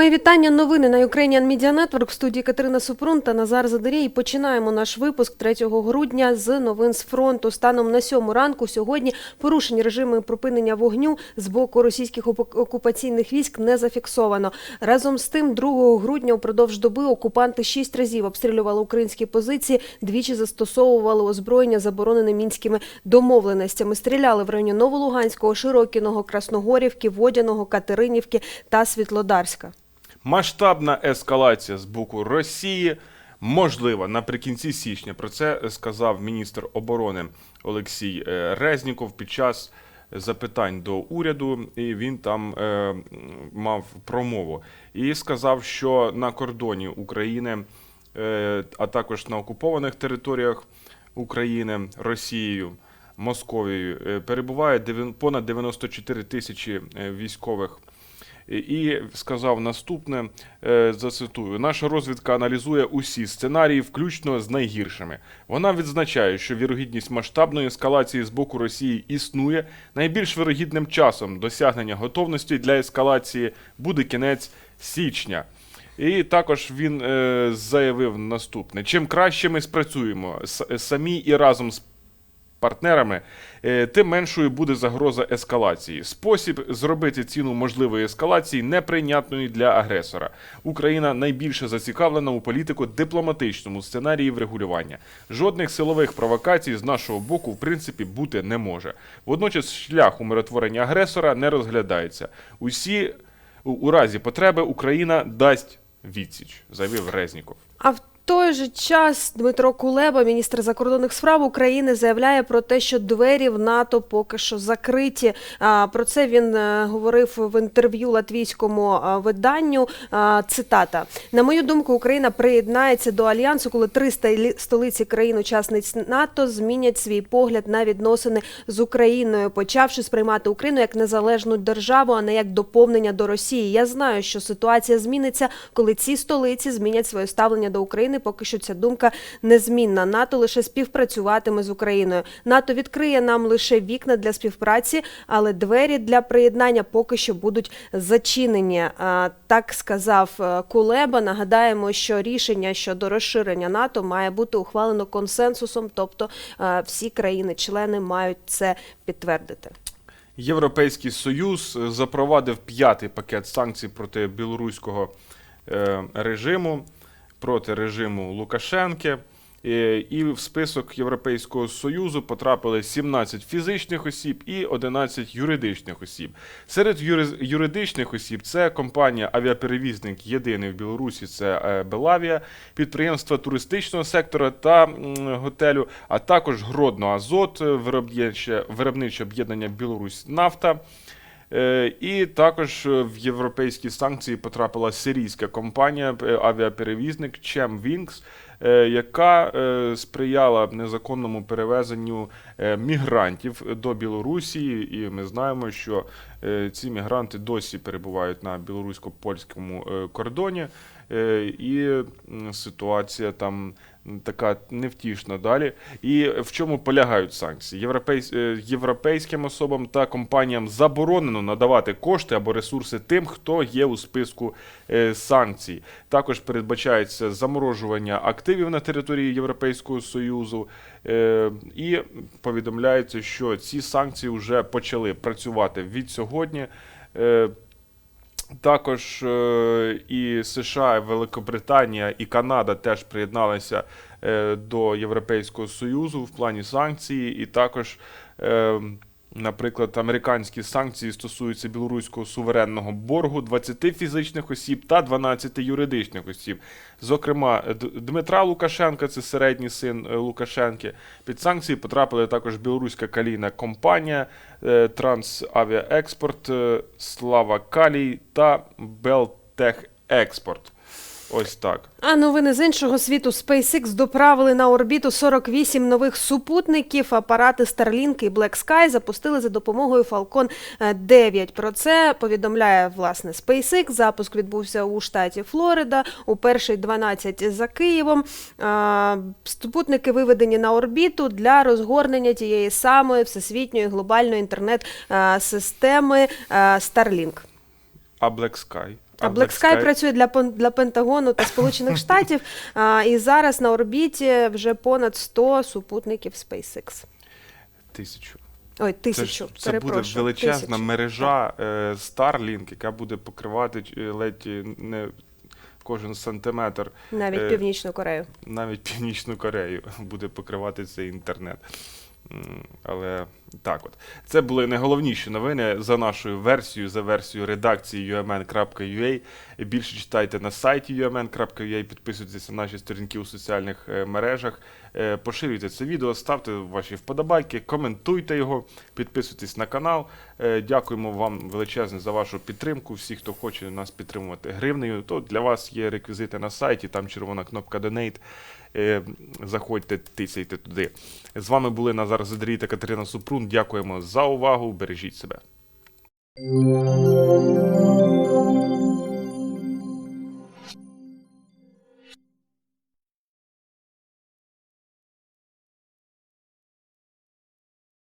Мої вітання. Новини на Ukrainian Media Network в студії Катерина Супрун та Назар Задерій. Починаємо наш випуск 3 грудня з новин з фронту. Станом на сьому ранку сьогодні порушень режиму припинення вогню з боку російських окупаційних військ не зафіксовано. Разом з тим, 2 грудня упродовж доби окупанти шість разів обстрілювали українські позиції, двічі застосовували озброєння, заборонене мінськими домовленостями. Стріляли в районі Новолуганського, Широкіного, Красногорівки, Водяного, Катеринівки та Світлодарська. Масштабна ескалація з боку Росії можлива наприкінці січня. Про це сказав міністр оборони Олексій е, Резніков під час запитань до уряду, і він там е, мав промову. І сказав, що на кордоні України, е, а також на окупованих територіях України Росією. Московією е, перебуває понад 94 тисячі е, військових і сказав наступне: е, зацитую: наша розвідка аналізує усі сценарії, включно з найгіршими. Вона відзначає, що вірогідність масштабної ескалації з боку Росії існує. Найбільш вирогідним часом досягнення готовності для ескалації буде кінець січня. І також він е, заявив наступне: чим краще ми спрацюємо с- самі і разом з партнерами, е, тим меншою буде загроза ескалації. Спосіб зробити ціну можливої ескалації неприйнятною для агресора. Україна найбільше зацікавлена у політико-дипломатичному сценарії врегулювання. Жодних силових провокацій з нашого боку, в принципі, бути не може. Водночас шлях умиротворення агресора не розглядається. Усі у, разі потреби Україна дасть відсіч, заявив Резніков. Той же час Дмитро Кулеба, міністр закордонних справ України, заявляє про те, що двері в НАТО поки що закриті. Про це він е, говорив в інтерв'ю латвійському е, виданню. Цитата: на мою думку, Україна приєднається до альянсу, коли три столі- столиці країн-учасниць НАТО змінять свій погляд на відносини з Україною, почавши сприймати Україну як незалежну державу, а не як доповнення до Росії. Я знаю, що ситуація зміниться, коли ці столиці змінять своє ставлення до України. Поки що ця думка незмінна. НАТО лише співпрацюватиме з Україною. НАТО відкриє нам лише вікна для співпраці, але двері для приєднання поки що будуть зачинені. Так сказав е, Кулеба. Нагадаємо, що рішення щодо розширення НАТО має бути ухвалено консенсусом, тобто е, всі країни-члени мають це підтвердити. Європейський Союз е, запровадив п'ятий пакет санкцій проти білоруського режиму, проти режиму Лукашенки. Е, І в список Європейського Союзу потрапили 17 фізичних осіб і 11 юридичних осіб. Серед юри- юридичних осіб це компанія авіаперевізник єдиний в Білорусі, це е, Белавія, підприємства туристичного сектора та готелю, а також Гродно Азот, виробниче об'єднання Білорусь Нафта. Е, І також е, в європейські санкції потрапила сирійська компанія е, авіаперевізник Chemwings, Вінкс, яка сприяла незаконному перевезенню мігрантів до Білорусі. І ми знаємо, що ці мігранти досі перебувають на білорусько-польському кордоні. Е, І ситуація там така невтішна далі. І в чому полягають санкції? Європейсь... е, Європейським особам та компаніям заборонено надавати кошти або ресурси тим, хто є у списку е, санкцій. Також передбачається заморожування активів на території Європейського Союзу. І повідомляється, що ці санкції вже почали працювати від сьогодні. Також е, і США, і Великобританія і Канада теж приєдналися е, до Європейського Союзу в плані санкцій, і також, е, наприклад, американські санкції стосуються білоруського суверенного боргу 20 фізичних осіб та 12 юридичних осіб. Зокрема, Дмитра Лукашенка, це середній син е, Лукашенки. Під санкції потрапили також білоруська калійна компанія, е, Трансавіаекспорт, е, Слава Калій та Белтех Експорт. Ось так. А новини з іншого світу SpaceX доправили на орбіту 48 нових супутників. Апарати Starlink і Black Sky запустили за допомогою Falcon 9. Про це повідомляє власне SpaceX. Запуск відбувся у штаті Флорида у перший 12 за Києвом. Супутники виведені на орбіту для розгорнення тієї самої всесвітньої глобальної інтернет-системи Starlink. А Black Sky. А Black Sky працює для, Пен- для Пентагону та Сполучених Штатів, а, і зараз на орбіті вже понад 100 супутників SpaceX. Тисячу. Ой, Це, тисячу, ж, це буде перепрошую. величезна тисячу. мережа е, Starlink, яка буде покривати е, ледь е, не кожен сантиметр, Навіть е, Північну Корею. навіть Північну Корею буде покривати цей інтернет. М, Але так от. Це були найголовніші новини за нашою версією, за версією редакції umn.ua. Більше читайте на сайті umn.ua, підписуйтесь на наші сторінки у соціальних е, мережах, е, поширюйте це відео, ставте ваші вподобайки, коментуйте його, підписуйтесь на канал. Е, Дякуємо вам величезне за вашу підтримку. Всі, хто хоче нас підтримувати гривнею, то для вас є реквізити на сайті, там червона кнопка Donate. Заходьте, тицяйте туди. З вами були Назар Задрій та Катерина Супрун. Дякуємо за увагу. Бережіть себе.